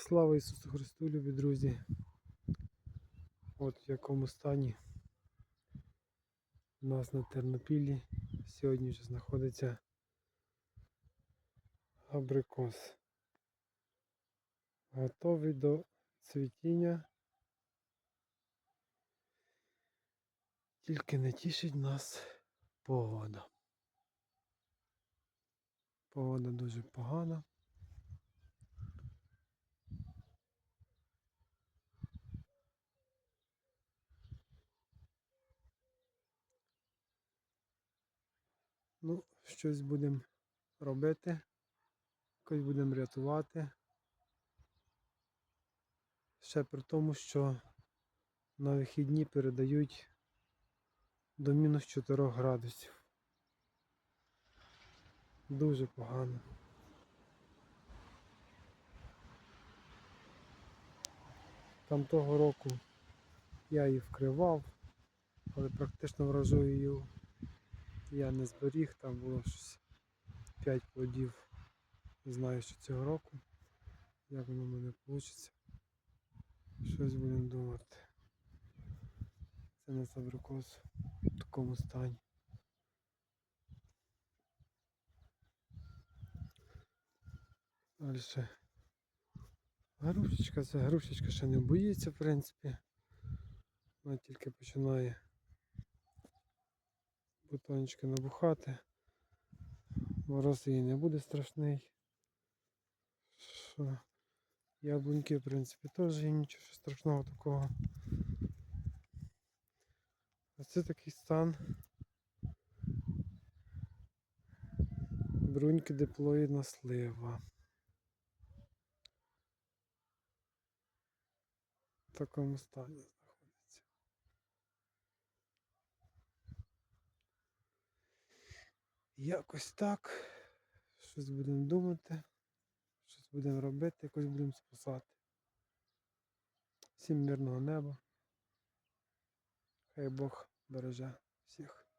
Слава Ісусу Христу, любі друзі. От в якому стані у нас на Тернопіллі сьогодні вже знаходиться абрикос. Готовий до цвітіння. Тільки не тішить нас погода. Погода дуже погана. Ну, щось будемо робити, якось будемо рятувати. Ще при тому, що на вихідні передають до мінус 4 градусів. Дуже погано. Там того року я її вкривав, але практично врожаю я не зберіг, там було щось 5 плодів. Не знаю, що цього року. Як воно в мене вийде. Щось будемо думати. Це не абрикос в такому стані. Далі. Грушечка, ця грушечка ще не боїться, в принципі. Вона тільки починає бутончики набухати. Мороз їй не буде страшний. Що? Яблуньки, в принципі, теж є нічого страшного такого. А це такий стан. Бруньки диплоїдна слива. В такому стані Якось так. Щось будемо думати. Щось будемо робити, якось будемо спасати. Всім мирного неба. Хай Бог береже всіх.